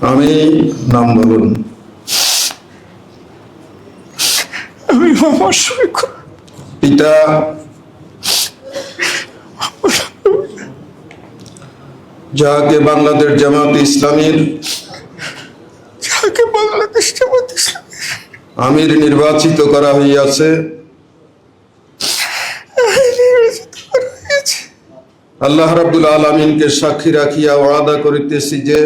আমি নাম বলুন। আমি পিতা। যাহাকে বাংলাদেশ জামাত ইসলামীর। যাকে বাংলাদেশ জামাত ইসলামী আমির নির্বাচিত করা হইয়াছে নির্বাচিত করা হয়েছে আল্লাহ রাবুল আলমিনকে সাক্ষী রাখিয়া ওয়াদা করিতেছি যে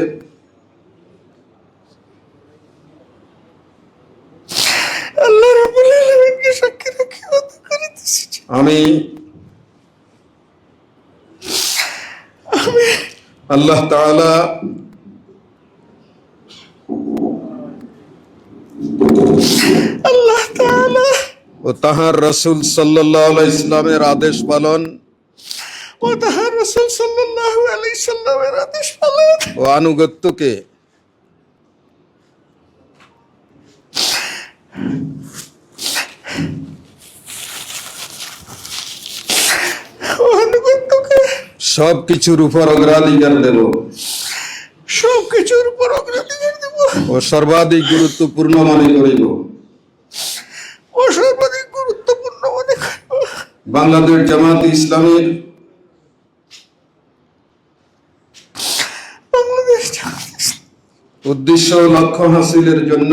আমি আল্লাহ তাআলা আল্লাহ তাআলা ও তাহার রসুল সাল্লাহ ইসলামের আদেশ পালন ও তাহার রাসূল সাল্লাল্লাহু আলাইহি সাল্লামের আদেশ পালন। ও আনুগত্যকে সব কিছুর উপর অগ্রাধিকার দেব। সব কিছুর উপর অগ্রাধিকার দেব। ও সর্বাধিক গুরুত্বপূর্ণ মনে করিব। ও সর্বাধিক গুরুত্বপূর্ণ মনে করব। বাংলাদেশ জামাত ইসলামীর বাংলাদেশ জামাত ইসলামী উদ্দেশ্য লক্ষ্য হাসিলের জন্য।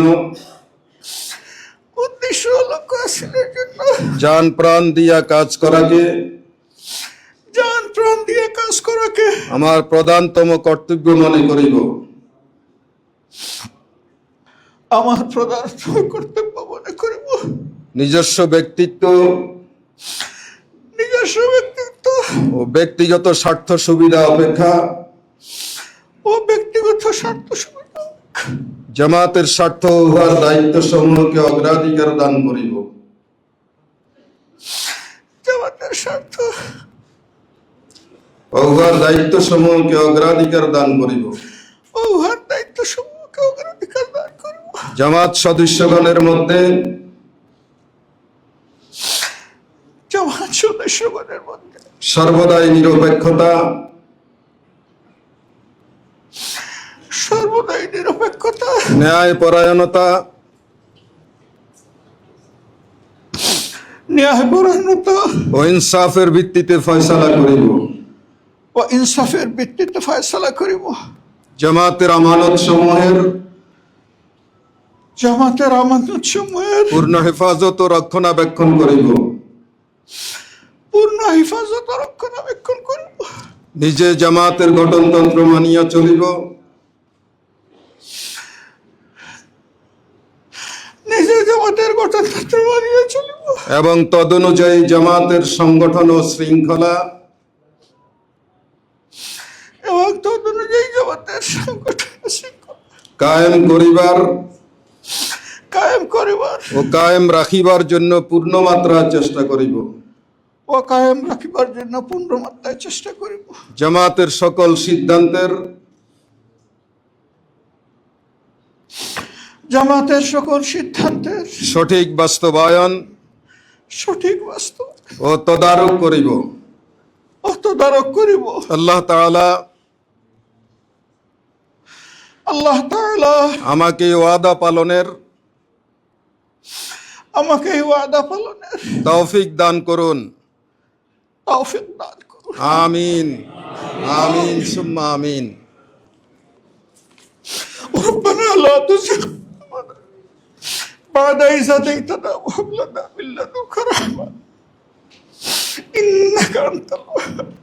উদ্দেশ্য লক্ষ্য হাসিলের জন্য। যান প্রাণ দিয়া কাজ করাকে। জান প্রাণ দিয়া কাজ করাকে। আমার প্রধানতম কর্তব্য মনে করিব। আমার প্রধান কর্তব্য মনে করিব। নিজস্ব ব্যক্তিত্ব। নিজস্ব ব্যক্তিত্ব। ও ব্যক্তিগত স্বার্থ সুবিধা অপেক্ষা। ও ব্যক্তিগত স্বার্থ সুবিধা। জামাতের স্বার্থ উহার দায়িত্ব সমূহকে অগ্রাধিকার দান করিব। জামাতের স্বার্থ। উহার দায়িত্ব সমূহকে অগ্রাধিকার দান করিব। উহার দায়িত্ব সমূহকে অগ্রাধিকার দান করিব। জামাত সদস্যগণের মধ্যে জামাত সদস্যগণের মধ্যে সর্বদাই নিরপেক্ষতা সর্বদাই নিরপেক্ষতা। ন্যায় পরায়ণতা ন্যায়পরায়ণতা। ও ইনসাফের ভিত্তিতে ফয়সালা করিব। ও ইনসাফের ভিত্তিতে ফয়সলা করিব। জামাতের আমানত সমূহের জামাতের আমানত সমূহের পূর্ণ হেফাজত ও রক্ষণাবেক্ষণ করিব। পূর্ণ হেফাজত ও রক্ষণাবেক্ষণ করিব। নিজে জামাতের গঠনতন্ত্র মানিয়া চলিব নিজে জামাতের গঠনতন্ত্র মানিয়ে চলিব এবং তদনুযায়ী জামাতের সংগঠন ও শৃঙ্খলা এবং তদ অনুযায়ী জামাতের সংগঠন কায়েম করিবার কায়েম করিবার ও কায়েম রাখিবার জন্য পূর্ণ মাত্রার চেষ্টা করিব। ও কায়েম রাখিবার জন্য পূর্ণ মাত্রায় চেষ্টা করিব। জামাতের সকল সিদ্ধান্তের জামাতের সকল সিদ্ধান্তের সঠিক বাস্তবায়ন সঠিক বাস্তব ও তদারক করিব ও তদারক করিব আল্লাহ তাআলা আল্লাহ তাআলা আমাকে ওয়াদা পালনের আমাকে এই ওয়াদা পালনের তৌফিক দান করুন তৌফিক দান করুন আমিন আমিন সুম্মা আমিন ربنا لا تزغ قلوبنا بعد إذ هديتنا وهب لنا من لدنك رحمة إنك أنت الوهاب